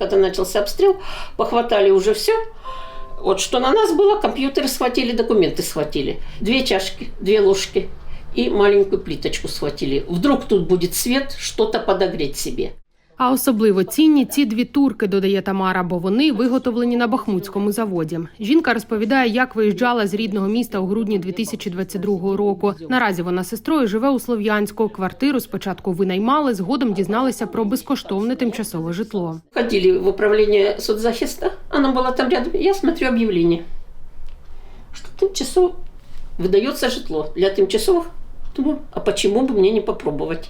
Когда начался обстрел, похватали уже все. Вот что на нас было, компьютеры схватили, документы схватили. Две чашки, две ложки и маленькую плиточку схватили. Вдруг тут будет свет, что-то подогреть себе. А особливо цінні ці дві турки, додає Тамара, бо вони виготовлені на бахмутському заводі. Жінка розповідає, як виїжджала з рідного міста у грудні 2022 року. Наразі вона з сестрою живе у Слов'янську. Квартиру спочатку винаймали, згодом дізналися про безкоштовне тимчасове житло. Ходили в управление соцзахиста, она была там рядом. Я смотрю объявление, что тимчасово выдается житло для тимчасовых. Думаю, а почему бы мне не попробовать?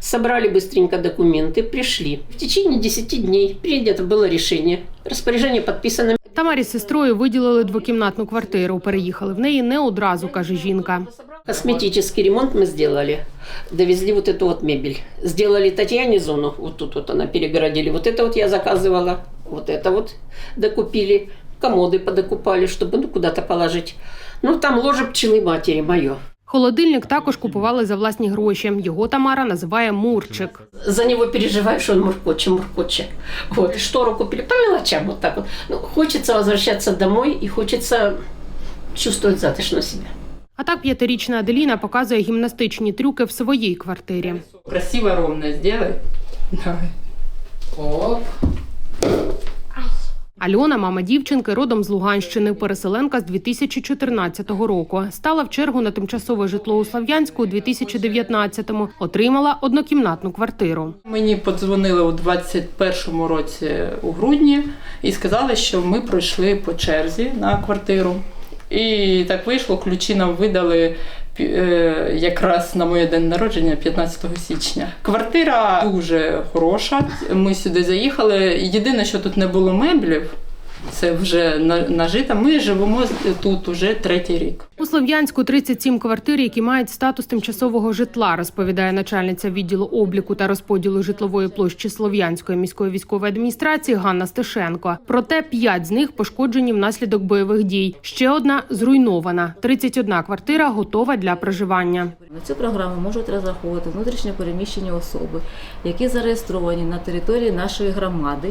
Собрали быстренько документы, пришли. В течение 10 дней принято было решение. Распоряжение подписано. Тамарі з сестрою виділили двокімнатну квартиру. Переїхали в неї не одразу, каже жінка. Косметический ремонт мы сделали. Довезли вот эту вот мебель. Сделали Татьяне зону. Вот тут вот она перегородили. Вот это вот я заказывала. Вот это вот докупили. Комоды подокупали, чтобы ну, куда-то положить. Ну, там ложе пчелы матери мое. Холодильник також купували за власні гроші. Його Тамара називає Мурчик. За него переживаешь, что он муркоче, муркоче. Вот, и штору купили по мелочам вот так вот. Ну, хочется возвращаться домой и хочется чувствовать затишно себя. А так п'ятирічна Аделіна показує гімнастичні трюки в своїй квартирі. Красиво ровно сделай. Давай. Оп. Альона, мама дівчинки, родом з Луганщини, переселенка з 2014 року. Стала в чергу на тимчасове житло у Слав'янську у 2019-му. Отримала однокімнатну квартиру. Мені подзвонили у 21-му році у грудні і сказали, що ми пройшли по черзі на квартиру. І так вийшло, ключі нам видали якраз на моє день народження, 15 січня. Квартира дуже хороша. Ми сюди заїхали. Єдине, що тут не було меблів, це вже нажита. Ми живемо тут уже третій рік. У Слов'янську 37 квартир, які мають статус тимчасового житла, розповідає начальниця відділу обліку та розподілу житлової площі Слов'янської міської військової адміністрації Ганна Стешенко. Проте 5 з них пошкоджені внаслідок бойових дій. Ще одна зруйнована. 31 квартира готова для проживання. На цю програму можуть розраховувати внутрішньо переміщені особи, які зареєстровані на території нашої громади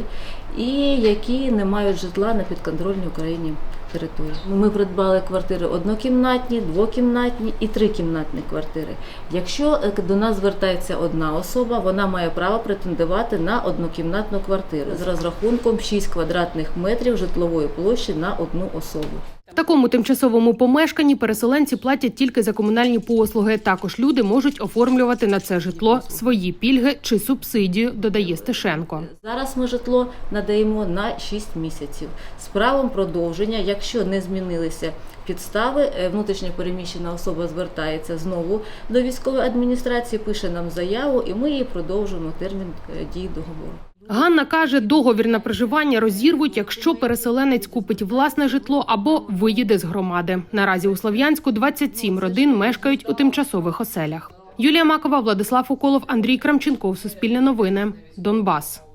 і які не мають житла на підконтрольній Україні території. Ми придбали квартири однокімнатні, двокімнатні і трикімнатні квартири. Якщо е, до нас звертається одна особа, вона має право претендувати на однокімнатну квартиру з розрахунком 6 квадратних метрів житлової площі на одну особу. В такому тимчасовому помешканні переселенці платять тільки за комунальні послуги. Також люди можуть оформлювати на це житло свої пільги чи субсидію, додає Стешенко. Зараз ми житло надаємо на 6 місяців з правом продовження, якщо не змінилися підстави, е, внутрішньо переміщена особа звертається знову до військової адміністрації, пише нам заяву, і ми їй продовжуємо термін е, дії договору. Ганна каже, договір на проживання розірвуть, якщо переселенець купить власне житло або виїде з громади. Наразі у Слов'янську 27 родин мешкають у тимчасових оселях. Юлія Макова, Владислав Уколов, Андрій Крамченков. Суспільне новини. Донбас.